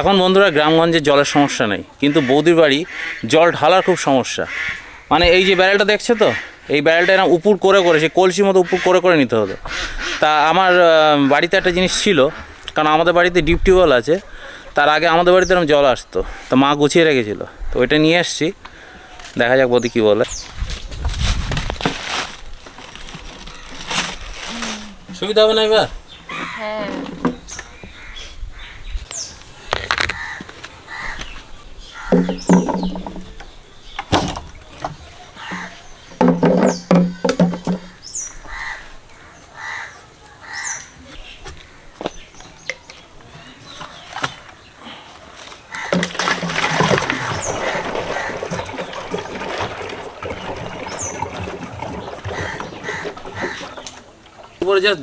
এখন বন্ধুরা গ্রামগঞ্জে জলের সমস্যা নেই, কিন্তু বৌদির বাড়ি জল ঢালার খুব সমস্যা। মানে এই যে ব্যারেলটা দেখছে তো? এই ব্যারেলটা এরকম উপুর করে করে সে কলসির মতো উপুর করে করে নিতে হতো তা আমার বাড়িতে একটা জিনিস ছিল, কারণ আমাদের বাড়িতে ডিপ টিউবওয়েল আছে, তার আগে আমাদের বাড়িতে এরকম জল আসতো। তো মা গুছিয়ে রেখেছিল। তো ওইটা নিয়ে এসছি দেখা যাক বৌদি কী বলে। সুবিধা হবে না এবার? হ্যাঁ।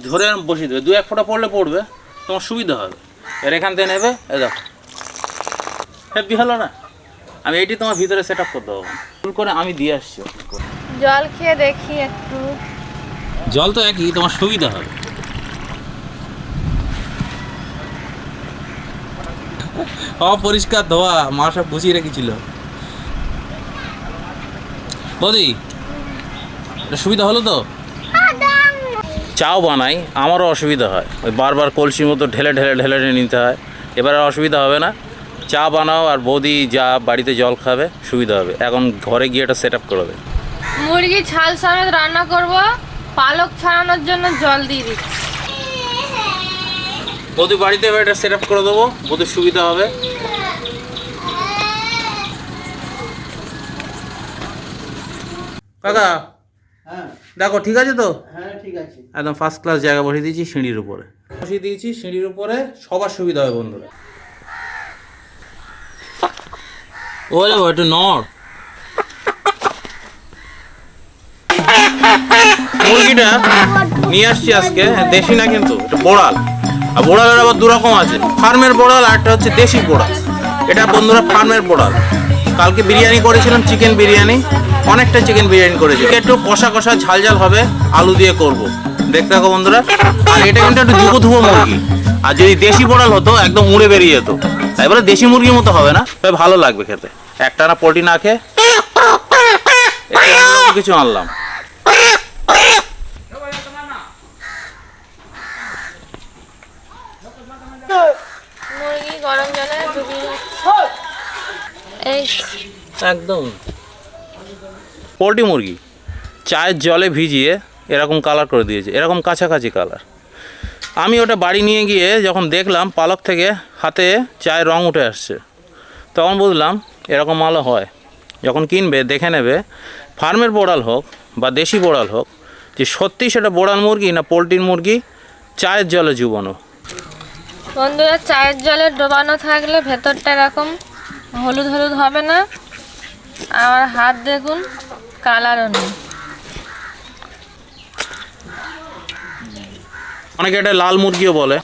ধরে বসিয়ে দেবে। দু এক ফোঁটা পড়লে পড়বে, তোমার সুবিধা হবে। এর এখান থেকে নেবে এ দেখো। হেভি হলো না? আমি এইটি তোমার ভিতরে সেট আপ করতে হবে ভুল করে আমি দিয়ে আসছি। জল খেয়ে দেখি একটু। জল তো একই তোমার সুবিধা হবে। অপরিষ্কার ধোয়া মা সব গুছিয়ে রেখেছিল। বৌদি এটা সুবিধা হলো তো? চাও বানাই আমারও অসুবিধা হয়। ওই বারবার কলসির মতো ঢেলে ঢেলে ঢেলে ঢেলে নিতে হয়। এবার অসুবিধা হবে না। চা বানাও আর বৌদি যা বাড়িতে জল খাবে সুবিধা হবে। এখন ঘরে গিয়ে এটা সেট আপ করবে মুরগি ছাল সমেত রান্না করব পালক ছাড়ানোর জন্য জল দিয়ে দিচ্ছি। বৌদি বাড়িতে এটা সেট আপ করে দেবো বৌদির সুবিধা হবে। কাকা হ্যাঁ। দেখো ঠিক আছে তো? হ্যাঁ ঠিক আছে। একদম ফার্স্ট ক্লাস জায়গা বসিয়ে দিয়েছি সিঁড়ির উপরে। বসিয়ে দিয়েছি সিঁড়ির উপরে সবার সুবিধা হবে বন্ধুরা। ওরে একটু নড়। মুরগিটা নিয়ে আসছি আজকে দেশি না কিন্তু, এটা বোড়াল। আর বোড়ালের আবার দু রকম আছে, ফার্মের বোড়াল আর একটা হচ্ছে দেশি বোড়াল। এটা বন্ধুরা ফার্মের বোড়াল। কালকে বিরিয়ানি করেছিলাম, চিকেন বিরিয়ানি, অনেকটা চিকেন বিরিয়ানি করেছি। একটু কষা কষা ঝাল ঝাল হবে, আলু দিয়ে করব। দেখতে থাকো বন্ধুরা, আর এটা কিন্তু একটু ধুবো ধুবো মুরগি। আর যদি দেশি বোড়াল হতো, একদম উড়ে বেরিয়ে যেত। বলে দেশি মুরগির মতো হবে না? তবে ভালো লাগবে খেতে। একটা না পোলট্রি না খেয়ে কিছু আনলাম। মুরগি গরম জলে ডুবিয়ে এই একদম। পোলট্রি মুরগি চায়ের জলে ভিজিয়ে এরকম কালার করে দিয়েছে এরকম কাছাকাছি কালার আমি ওটা বাড়ি নিয়ে গিয়ে যখন দেখলাম পালক থেকে হাতে চায়ের রং উঠে আসছে, তখন বুঝলাম এরকম মালও হয়। যখন কিনবে, দেখে নেবে, ফার্মের বোড়াল হোক বা দেশি বোড়াল হোক, যে সত্যি সেটা বোড়াল মুরগি না পোলট্রির মুরগি, চায়ের জলে জুবানো। বন্ধুরা, চায়ের জলে ডোবানো থাকলে ভেতরটা এরকম হলুদ হলুদ হবে না। আমার হাত দেখুন, কালারও নেই। অনেকে এটা লাল মুরগিও বলে।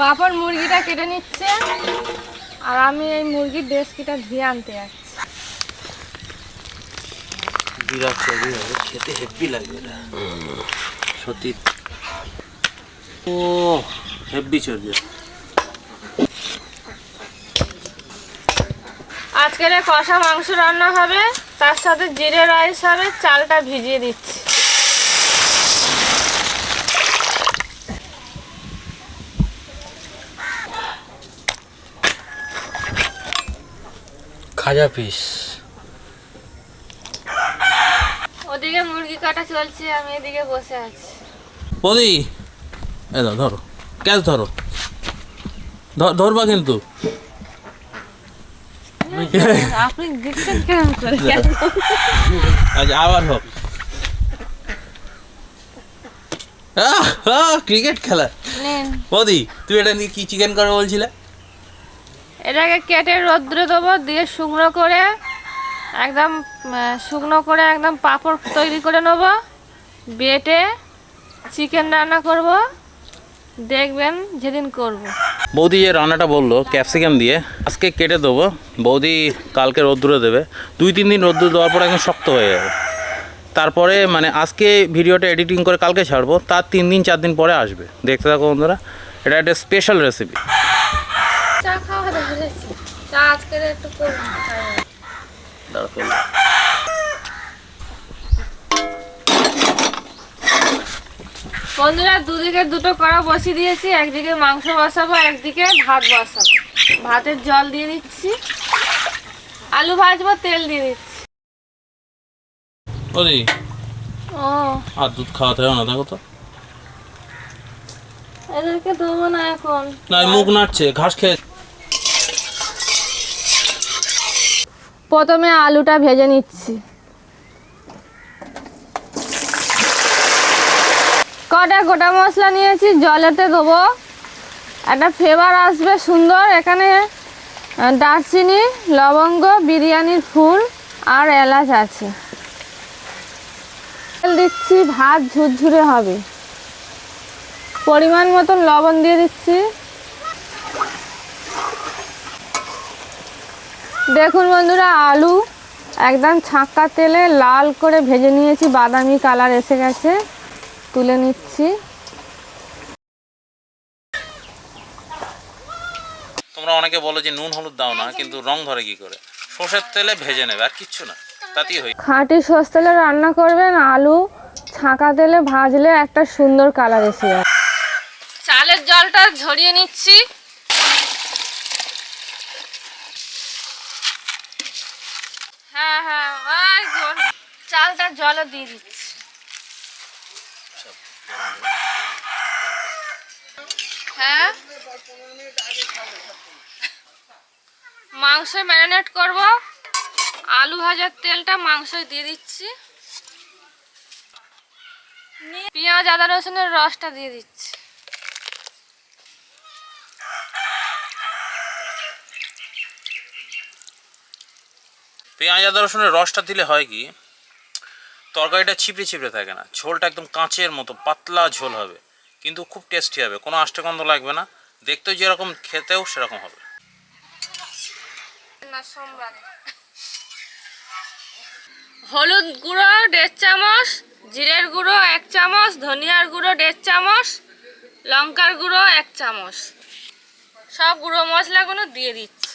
বাপর মুরগিটা কেটে নিচ্ছে আর আমি এই মুরগির ডেস্কিটা ধুয়ে আনতে যাচ্ছি। বিরাট চর্বি হবে খেতে হেভি লাগবে এটা। সত্যি। ও হেভি চর্বি। আজকের কষা মাংস রান্না হবে তার সাথে জিরে রাইস হবে চালটা ভিজিয়ে দিচ্ছি। খাজা পিস। ওদিকে মুরগি কাটা চলছে আমি এদিকে বসে আছি। বৌদি এ ধরো ক্যাচ ধরো। ধরবা কিন্তু। আপনি করে আচ্ছা আবার হোক। ক্রিকেট খেলা। বৌদি তুই এটা নিয়ে কি চিকেন করে বলছিলে? এটাকে কেটে রোদ্রে দেবো দিয়ে শুকনো করে একদম শুকনো করে একদম পাঁপড় তৈরি করে নেব বেটে চিকেন রান্না করব। দেখবেন যেদিন করব। বৌদি যে রান্নাটা বলল ক্যাপসিকাম দিয়ে আজকে কেটে দেবো। বৌদি কালকে রোদ্দুরে দেবে। দুই তিন দিন রোদ্দুর দেওয়ার পর একদম শক্ত হয়ে যাবে। তারপরে মানে আজকে ভিডিওটা এডিটিং করে কালকে ছাড়বো তার তিন দিন চার দিন পরে আসবে। দেখতে থাকো বন্ধুরা এটা একটা স্পেশাল রেসিপি চা খাওয়া চা আজকে একটু বন্ধুরা দুদিকে দুটো কড়া বসিয়ে দিয়েছি একদিকে মাংস বসাবো একদিকে ভাত বসাবো। ভাতের জল দিয়ে দিচ্ছি আলু ভাজবো তেল দিয়ে দিচ্ছি ওদি ও। আর দুধ খাওয়াতে হবে না দেখো তো। এদেরকে দেবো না এখন। না মুখ নাড়ছে ঘাস খেয়ে প্রথমে আলুটা ভেজে নিচ্ছি। কটা গোটা মশলা নিয়েছি, জলেতে দেবো। একটা ফ্লেভার আসবে সুন্দর, এখানে দারচিনি, লবঙ্গ, বিরিয়ানির ফুল আর এলাচ আছে। তেল দিচ্ছি, ভাত ঝুরঝুরে হবে। পরিমাণ মতন লবণ দিয়ে দিচ্ছি। দেখুন বন্ধুরা, আলু একদম ছাঁকা তেলে লাল করে ভেজে নিয়েছি, বাদামি কালার এসে গেছে। তুলে নিচ্ছি। তোমরা অনেকে বলো যে নুন হলুদ দাও না কিন্তু রং ধরে কি করে? সর্ষের তেলে ভেজে নেবে আর কিচ্ছু না তাতেই হয়ে খাঁটি সস তেলে রান্না করবেন আলু ছাঁকা তেলে ভাজলে একটা সুন্দর কালার এসে যাবে। চালের জলটা ঝরিয়ে নিচ্ছি। হ্যাঁ হ্যাঁ চালটা জলও দিয়ে দিচ্ছি। হ্যাঁ? মাংস ম্যারিনেট করব। আলু ভাজার তেলটা মাংস দিয়ে দিচ্ছি। পেঁয়াজ, আদা, রসুনের রসটা দিয়ে দিচ্ছি। পেঁয়াজ, আদা, রসুনের রসটা দিলে হয় কি? তরকারিটা ছিপড়ে ছিপড়ে থাকে না। ঝোলটা একদম কাঁচের মতো, পাতলা ঝোল হবে। কিন্তু খুব টেস্টি হবে। কোনো আষ্টে গন্ধ লাগবে না। দেখতেও যেরকম, খেতেও সেরকম হবে। হলুদ গুঁড়ো, দেড় চামচ, জিরের গুঁড়ো, এক চামচ, ধনিয়ার গুঁড়ো, দেড় চামচ, লঙ্কার গুঁড়ো, এক চামচ। সব গুঁড়ো মশলাগুলো দিয়ে দিচ্ছি।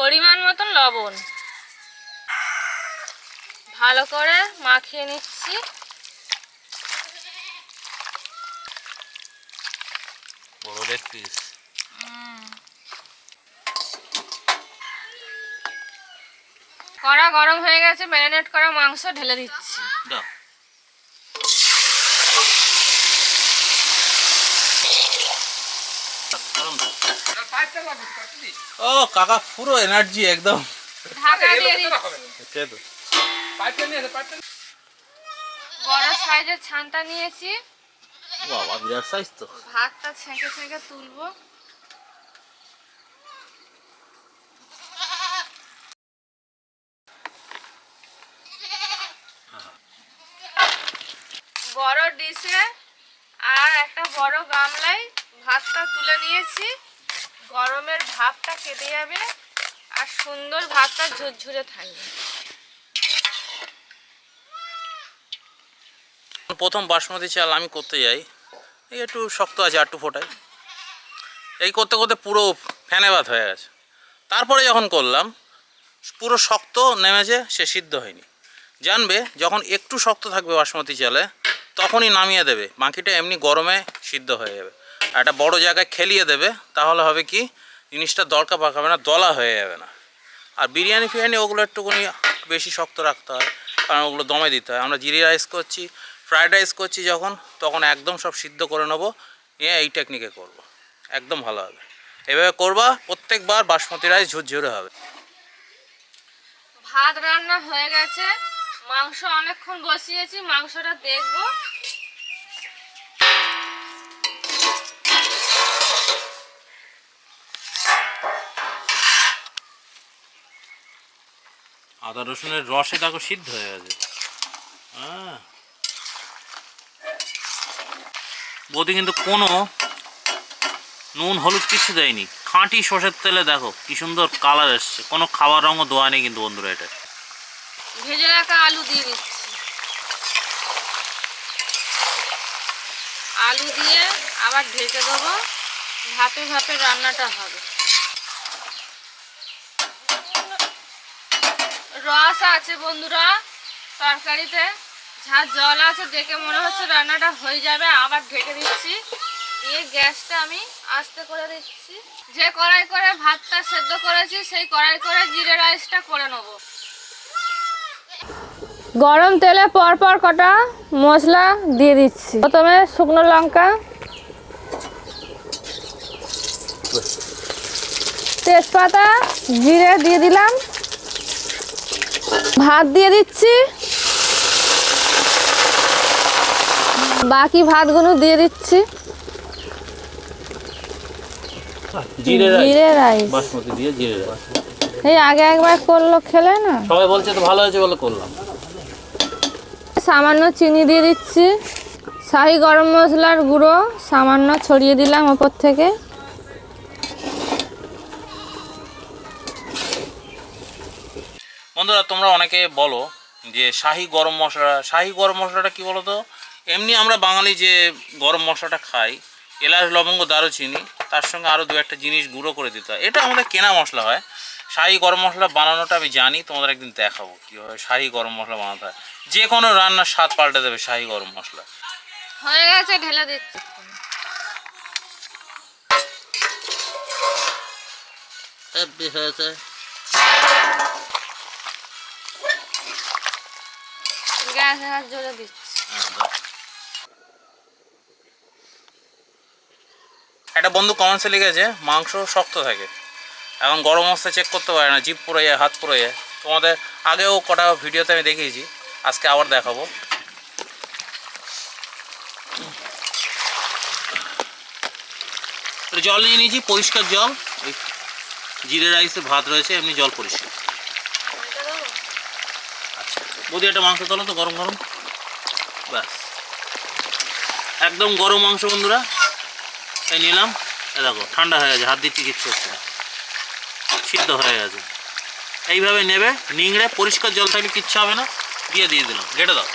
পরিমাণ মতন লবণ। ভালো করে মাখিয়ে নিচ্ছি। বড় পিস কড়া গরম হয়ে গেছে ম্যারিনেট করা মাংস ঢেলে দিচ্ছি। দাও। ও কাকা পুরো এনার্জি একদম। ঢাকা দিয়ে দিচ্ছি। বড় সাইজের ছানটা নিয়েছি। বাবা বিরাট সাইজ তো। ভাতটা ছেঁকে ছেঁকে তুলবো। বড় ডিশে আর একটা বড় গামলায় ভাতটা তুলে নিয়েছি। গরমের ভাতটা কেটে যাবে আর সুন্দর ভাতটা ঝুরঝুরে থাকবে। প্রথম বাসমতি চাল আমি করতে যাই। এই একটু শক্ত আছে আটটু ফোটাই। এই করতে করতে পুরো ফ্যানে ভাত হয়ে গেছে। তারপরে যখন করলাম, পুরো শক্ত নেমেছে, সে সিদ্ধ হয়নি। জানবে, যখন একটু শক্ত থাকবে বাসমতি চালে, তখনই নামিয়ে দেবে। বাকিটা এমনি গরমে সিদ্ধ হয়ে যাবে। আর একটা বড় জায়গায় খেলিয়ে দেবে, তাহলে হবে কি, জিনিসটা দরকার পাকাবে না, দলা হয়ে যাবে না। আর বিরিয়ানি ফিরিয়ানি ওগুলো একটুখানি বেশি শক্ত রাখতে হয়, কারণ ওগুলো দমে দিতে হয়। আমরা জিরি রাইস করছি ফ্রাইড রাইস করছি যখন তখন একদম সব সিদ্ধ করে নেব। নিয়ে এই টেকনিকে করব। একদম ভালো হবে। এভাবে করবা প্রত্যেকবার বাসমতি রাইস ঝুরঝুরে হবে। ভাত রান্না হয়ে গেছে। মাংস অনেকক্ষণ বসিয়েছি মাংসটা দেখব। আদা রসুনের রসে দেখো সিদ্ধ হয়ে গেছে। বৌদি কিন্তু কোনো নুন হলুদ কিছু দেয়নি। খাঁটি সর্ষের তেলে দেখো কি সুন্দর কালার এসছে। কোনো খাবার রঙও দেওয়া নেই কিন্তু বন্ধুরা এটা। ভেজে রাখা আলু দিয়ে দিচ্ছি। আলু দিয়ে আবার ঢেকে দেবো। ভাপে ভাপে রান্নাটা হবে। রস আছে বন্ধুরা তরকারিতে। যা জল আছে, দেখে মনে হচ্ছে রান্নাটা হয়ে যাবে। আবার ঢেকে দিচ্ছি। দিয়ে গ্যাসটা আমি আস্তে করে দিচ্ছি। যে কড়াই করে ভাতটা সেদ্ধ করেছি, সেই কড়াই করে জিরে রাইসটা করে নেব। গরম তেলে পরপর কটা মশলা দিয়ে দিচ্ছি। প্রথমে শুকনো লঙ্কা, তেজপাতা, জিরে দিয়ে দিলাম। ভাত দিয়ে দিচ্ছি। বাকি ভাতগুলো দিয়ে দিচ্ছি। জিরে জিরে রাইস। বাসমতি দিয়ে জিরে রাইস। এই আগে একবার করল খেলে না? সবাই বলছে তো ভালো হয়েছে বলে করলাম। সামান্য চিনি দিয়ে দিচ্ছি। শাহি গরম মশলার গুঁড়ো সামান্য ছড়িয়ে দিলাম ওপর থেকে। বন্ধুরা তোমরা অনেকে বলো যে শাহি গরম মশলা শাহি গরম মশলাটা কি বলো তো এমনি আমরা বাঙালি যে গরম মশলাটা খাই এলাচ লবঙ্গ দারুচিনি তার সঙ্গে আরও দু একটা জিনিস গুঁড়ো করে দিতে হয়। এটা আমাদের কেনা মশলা হয়। শাহি গরম মশলা বানানোটা আমি জানি তোমাদের একদিন দেখাবো কীভাবে শাহি গরম মশলা বানাতে হয়। যে কোনো রান্নার স্বাদ পাল্টে দেবে শাহি গরম মশলা। হয়ে গেছে ঢেলে দিচ্ছি। হয়েছে। গ্যাস হাত জলে দিচ্ছি। একটা বন্ধু কমেন্টসে লিখেছে, মাংস শক্ত থাকে এখন গরম মশলা চেক করতে পারে না জিপ পড়ে যায়, হাত পড়ে যায়। তোমাদের আগেও কটা ভিডিওতে আমি দেখিয়েছি, আজকে আবার দেখাবো। জল নিয়ে নিয়েছি, পরিষ্কার জল। ওই জিরে রাইসে ভাত রয়েছে, এমনি জল পরিষ্কার। আচ্ছা বৌদি একটা মাংস তোলো তো, গরম গরম। ব্যাস। একদম গরম মাংস বন্ধুরা। এই নিলাম। এ দেখো ঠান্ডা হয়ে গেছে হাত দিচ্ছি কিচ্ছু হচ্ছে না। সিদ্ধ হয়ে গেছে। এইভাবে নেবে নিংড়ে পরিষ্কার জল থাকলে কিচ্ছু হবে না। দিয়ে দিয়ে দিলাম গেটে দাও।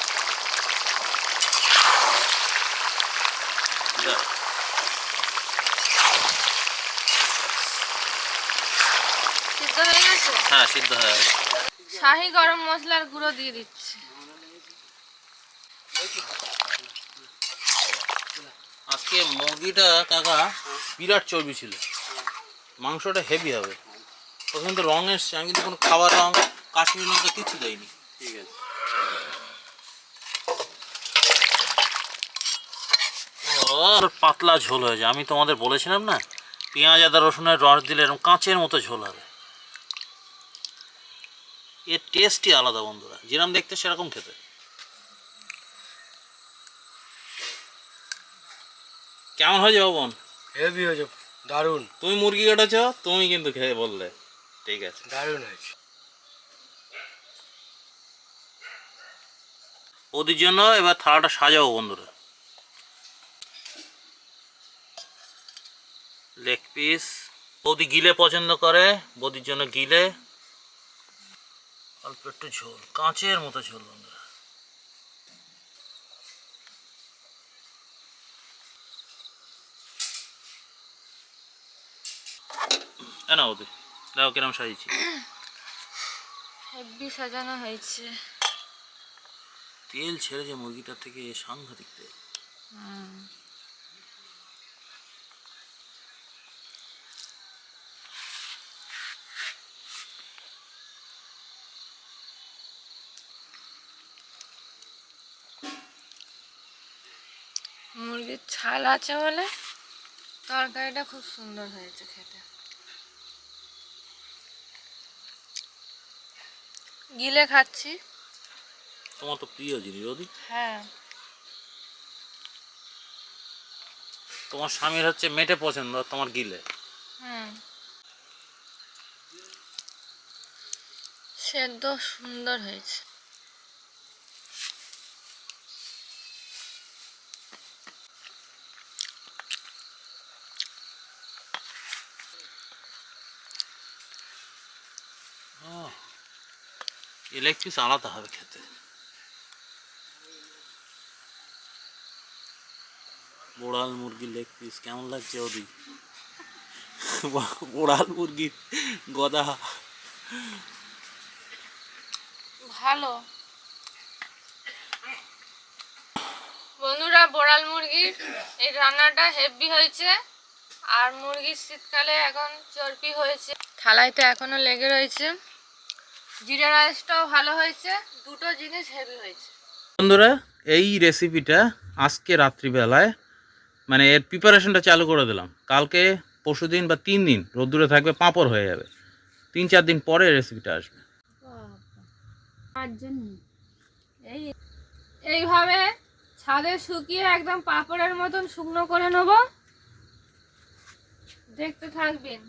হ্যাঁ সিদ্ধ হয়ে গেছে। শাহি গরম মশলার গুঁড়ো দিয়ে দিচ্ছি। আজকে মুরগিটা কাকা বিরাট চর্বি ছিল। মাংসটা হেভি হবে। প্রথমে তো রং এসছে আমি কিন্তু কোনো খাবার রং কাশ্মীর লঙ্কা কিছু দেয়নি ঠিক আছে। পাতলা ঝোল হয়েছে। আমি তোমাদের বলেছিলাম না পেঁয়াজ আদা রসুনের রস দিলে এরকম কাঁচের মতো ঝোল হবে। এর টেস্টই আলাদা বন্ধুরা। যেরকম দেখতে সেরকম খেতে। কেমন হয়েছে ভবন হেভি হয়েছে দারুণ। তুমি মুরগি কেটেছ? তুমি কিন্তু খেয়ে বললে। ঠিক আছে। দারুণ হয়েছে। ওদের জন্য এবার থালাটা সাজাবো বন্ধুরা। লেগ পিস বৌদি গিলে পছন্দ করে বৌদির জন্য গিলে। অল্প একটু ঝোল কাঁচের মতো ঝোল বন্ধুরা। এ না বৌদি দেখো কিরম সাজিয়েছি। হেভি সাজানো হয়েছে। তেল ছেড়েছে মুরগিটার থেকে সাংঘাতিক তেল। মুরগির ছাল আছে বলে তরকারিটা খুব সুন্দর হয়েছে খেতে। গিলে খাচ্ছি। তোমার তো প্রিয় জিনিস ওদি হ্যাঁ। তোমার স্বামীর হচ্ছে মেটে পছন্দ আর তোমার গিলে। হুম। সেদ্ধ সুন্দর হয়েছে। লেগ পিস আলাদা হবে খেতে। বোড়াল মুরগির লেগ পিস কেমন লাগছে ওদি? বোড়াল মুরগির গদা। ভালো। বন্ধুরা বোড়াল মুরগির এই রান্নাটা হেভি হয়েছে আর মুরগির শীতকালে এখন চর্বি হয়েছে। থালাইতে এখনও লেগে রয়েছে। জিরা রাইসটাও ভালো হয়েছে দুটো জিনিস হেভি হয়েছে। বন্ধুরা এই রেসিপিটা আজকে রাত্রিবেলায় মানে এর প্রিপারেশনটা চালু করে দিলাম। কালকে পরশু দিন বা তিন দিন রোদ্দুরে থাকবে পাঁপড় হয়ে যাবে। তিন চার দিন পরে রেসিপিটা আসবে। এই এইভাবে ছাদে শুকিয়ে একদম পাপড়ের মতন শুকনো করে নেব। দেখতে থাকবেন।